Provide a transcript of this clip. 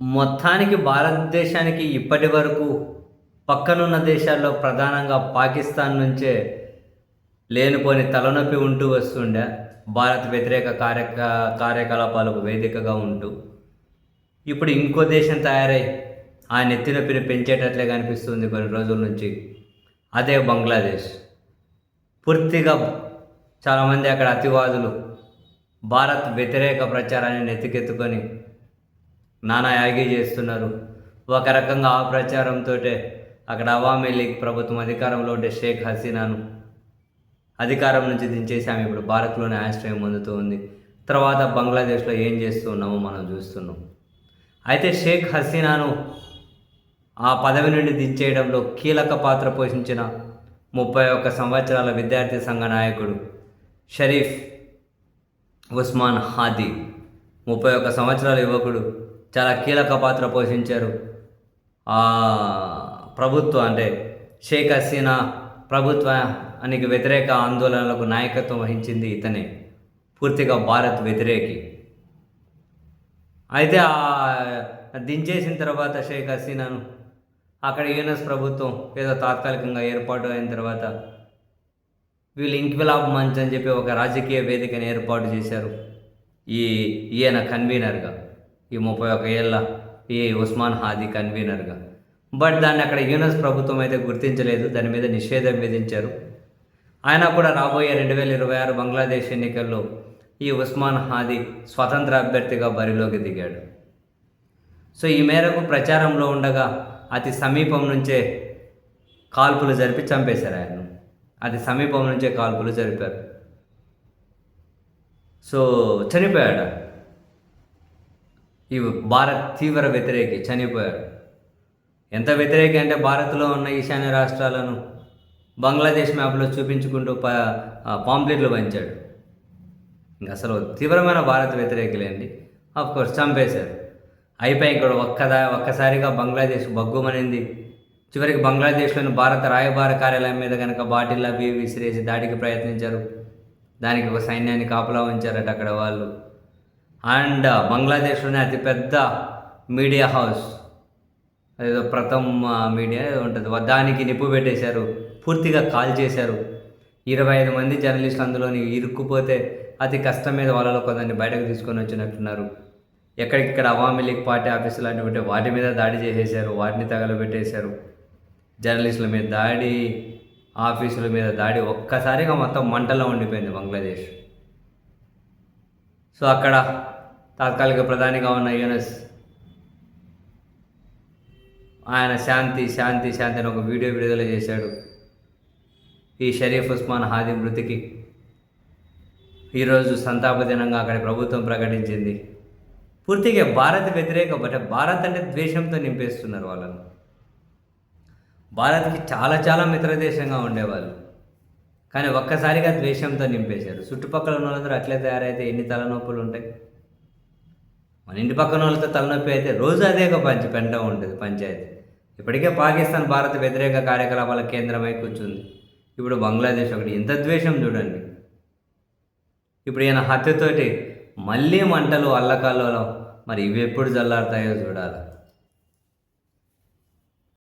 మొత్తానికి భారతదేశానికి ఇప్పటి వరకు పక్కనున్న దేశాల్లో ప్రధానంగా పాకిస్తాన్ నుంచే లేనిపోని తలనొప్పి ఉంటూ వస్తుండే. భారత్ వ్యతిరేక కార్య కార్యకలాపాలకు వేదికగా ఉంటూ. ఇప్పుడు ఇంకో దేశం తయారై ఆ నెత్తి నొప్పిని పెంచేటట్లే కనిపిస్తుంది కొన్ని రోజుల నుంచి. అదే బంగ్లాదేశ్. పూర్తిగా చాలామంది అక్కడ అతివాదులు భారత్ వ్యతిరేక ప్రచారాన్ని నెత్తికెత్తుకొని నానా యాగి చేస్తున్నారు. ఒక రకంగా ఆ ప్రచారంతో అక్కడ అవామీ లీగ్ ప్రభుత్వం అధికారంలో ఉండే షేక్ హసీనాను అధికారం నుంచి దించేసి ఆమె ఇప్పుడు భారత్లోనే ఆశ్రయం పొందుతూ ఉంది. తర్వాత బంగ్లాదేశ్లో ఏం చేస్తూ ఉన్నామో మనం చూస్తున్నాం. అయితే షేక్ హసీనాను ఆ పదవి నుండి దించేయడంలో కీలక పాత్ర పోషించిన ముప్పై ఒక్క సంవత్సరాల విద్యార్థి సంఘ నాయకుడు షరీఫ్ ఉస్మాన్ హాదీ ముప్పై ఒక్క సంవత్సరాల యువకుడు చాలా కీలక పాత్ర పోషించారు. ప్రభుత్వం అంటే షేక్ హసీనా ప్రభుత్వానికి వ్యతిరేక ఆందోళనలకు నాయకత్వం వహించింది ఇతనే. పూర్తిగా భారత్ వ్యతిరేకి. అయితే దించేసిన తర్వాత షేక్ హసీనాను అక్కడ యూఎన్ఎస్ ప్రభుత్వం ఏదో తాత్కాలికంగా ఏర్పాటు అయిన తర్వాత వీళ్ళు ఇంక్విలాబ్ మంచ్ అని చెప్పి ఒక రాజకీయ వేదికను ఏర్పాటు చేశారు. ఈ ఈయన కన్వీనర్గా. ఈ ముప్పై ఒక ఏళ్ళ ఏ ఉస్మాన్ హాదీ కన్వీనర్గా. బట్ దాన్ని అక్కడ యూనస్ ప్రభుత్వం అయితే గుర్తించలేదు దాని మీద నిషేధం విధించారు. ఆయన కూడా రాబోయే రెండు వేల ఇరవై ఆరు బంగ్లాదేశ్ ఎన్నికల్లో ఈ ఉస్మాన్ హాదీ స్వతంత్ర అభ్యర్థిగా బరిలోకి దిగాడు. సో ఈ మేరకు ప్రచారంలో ఉండగా అతి సమీపం నుంచే కాల్పులు జరిపి చంపేశారు ఆయన్ను. అతి సమీపం నుంచే కాల్పులు జరిపారు. సో చనిపోయాడు? ఈ భారత్ తీవ్ర వ్యతిరేకి చనిపోయాడు ఎంత వ్యతిరేకి అంటే భారత్లో ఉన్న ఈశాన్య రాష్ట్రాలను బంగ్లాదేశ్ మ్యాప్లో చూపించుకుంటూ ప పాంప్లెట్లు పంచాడు. ఇంకా అసలు తీవ్రమైన భారత్ వ్యతిరేకులేండి ఆఫ్ కోర్స్ చంపేశారు. అయిపోయి ఇక్కడ ఒక్కదా ఒక్కసారిగా బంగ్లాదేశ్ బగ్గుమనింది. చివరికి బంగ్లాదేశ్లోని భారత రాయబార కార్యాలయం మీద కనుక బాటిల్ అవి విసిరేసి దాడికి ప్రయత్నించారు. దానికి ఒక సైన్యాన్ని కాపలా ఉంచారట అక్కడ వాళ్ళు. అండ్ బంగ్లాదేశ్లోనే అతిపెద్ద మీడియా హౌస్. ఏదో ప్రథమ్ మీడియా ఉంటుంది. దానికి నిప్పు పెట్టేశారు. పూర్తిగా కాల్ చేశారు. ఇరవై ఐదు మంది జర్నలిస్టులు అందులోని ఇరుక్కుపోతే అతి కష్టం మీద వాళ్ళలో కొందరిని బయటకు తీసుకొని వచ్చినట్టున్నారు. ఎక్కడిక్కడ అవామీ లీగ్ పార్టీ ఆఫీసులు లాంటివి ఉంటే వాటి మీద దాడి చేసేశారు. వాటిని తగలబెట్టేశారు. జర్నలిస్టుల మీద దాడి ఆఫీసుల మీద దాడి ఒక్కసారిగా మొత్తం మంటలో ఉండిపోయింది బంగ్లాదేశ్. సో అక్కడ తాత్కాలిక ప్రధానిగా ఉన్న యూనస్. ఆయన శాంతి శాంతి శాంతి అని ఒక వీడియో విడుదల చేశాడు. ఈ షరీఫ్ ఉస్మాన్ హాది మృతికి. ఈరోజు సంతాప దినంగా అక్కడ ప్రభుత్వం ప్రకటించింది. పూర్తిగా భారత్ వ్యతిరేక బట్ భారత్ అంటే ద్వేషంతో నింపేస్తున్నారు వాళ్ళను. భారత్కి చాలా చాలా మిత్రదేశంగా ఉండేవాళ్ళు. కానీ ఒక్కసారిగా ద్వేషంతో నింపేశారు. చుట్టుపక్కల ఉన్న వాళ్ళందరూ అట్లే తయారైతే ఎన్ని తలనొప్పులు ఉంటాయి? మన ఇంటి పక్కన వాళ్ళతో తలనొప్పి అయితే రోజు అదే ఒక పంచి పెంట ఉంటుంది పంచాయతీ. ఇప్పటికే పాకిస్తాన్ భారత వ్యతిరేక కార్యకలాపాల కేంద్రమై కూర్చుంది. ఇప్పుడు బంగ్లాదేశ్ ఒకటి. ఇంత ద్వేషం చూడండి. ఇప్పుడు ఈయన హత్యతోటి మళ్ళీ మంటలు అల్లకల్లోలం మరి ఇవి ఎప్పుడు జల్లారుతాయో చూడాలి.